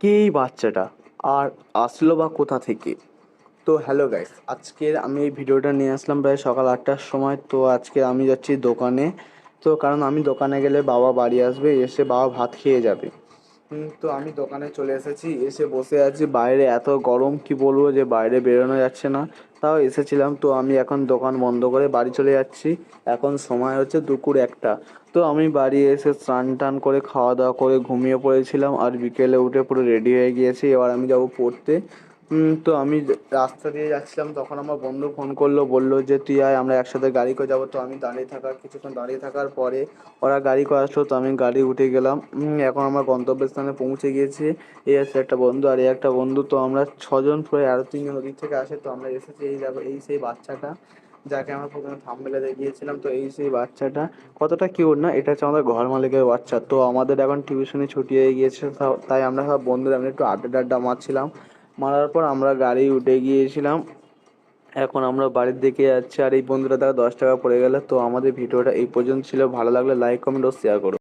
কে এই বাচ্চাটা, আর আসলো বা কোথা থেকে? তো হ্যালো গাইস আজকের আমি এই ভিডিওটা নিয়ে আসলাম প্রায় সকাল আটটার সময়। তো আজকে আমি যাচ্ছি দোকানে। তো কারণ আমি দোকানে গেলে বাবা বাড়ি আসবে, এসে বাবা ভাত খেয়ে যাবে। তো আমি দোকানে চলে এসেছি, এসে বসে আছি। বাইরে এত গরম, কি বলব যে বাইরে বেরোনো যাচ্ছে না। তাও এসেছিলাম, তো আমি এখন দোকান বন্ধ করে বাড়ি চলে যাচ্ছি। এখন সময় হচ্ছে দুপুর একটা। তো আমি বাড়ি এসে স্নান টান করে, খাওয়া দাওয়া করে ঘুমিয়ে পড়েছিলাম, আর বিকেলে উঠে পুরো রেডি হয়ে গিয়েছি। এবার আমি যাব পড়তে। তো আমি রাস্তা দিয়ে যাচ্ছিলাম, তখন আমার বন্ধু ফোন করল, বলল যে, তুই আয়, আমরা একসাথে গাড়ি করে যাব। তো আমি দাঁড়িয়ে থাকার, কিছুক্ষণ দাঁড়িয়ে থাকার পরে ওরা গাড়ি করে আসলো, তো আমি গাড়ি উঠে গেলাম। এখন আমার গন্তব্যস্থানে পৌঁছে গিয়েছি। এই আছে একটা বন্ধু, আর এই একটা বন্ধু তো আমরা ছজন প্রায় আরও তিনজন ওদিক থেকে আসে, তো আমরা এসেছি এই দেখো, এই সেই বাচ্চাটা যাকে আমরা প্রথমে থাম্বেলে দেখিয়েছিলাম। তো এই সেই বাচ্চাটা কতটা কিউট না, এটা হচ্ছে আমাদের ঘর মালিকের বাচ্চা। তো আমাদের এখন টিউশনি ছুটি হয়ে গিয়েছে তাই আমরা সব বন্ধুরা আমরা একটু আড্ডা টাড্ডা মারছিলাম। মারার পর আমরা গাড়ি উঠে গিয়েছিলাম। এখন আমরা বাড়ির দিকে যাচ্ছি আর এই বন্ধুরা তারা দশ টাকা পড়ে গেলে। তো আমাদের ভিডিওটা এই পর্যন্ত ছিল। ভালো লাগলে লাইক কমেন্ট ও শেয়ার করো।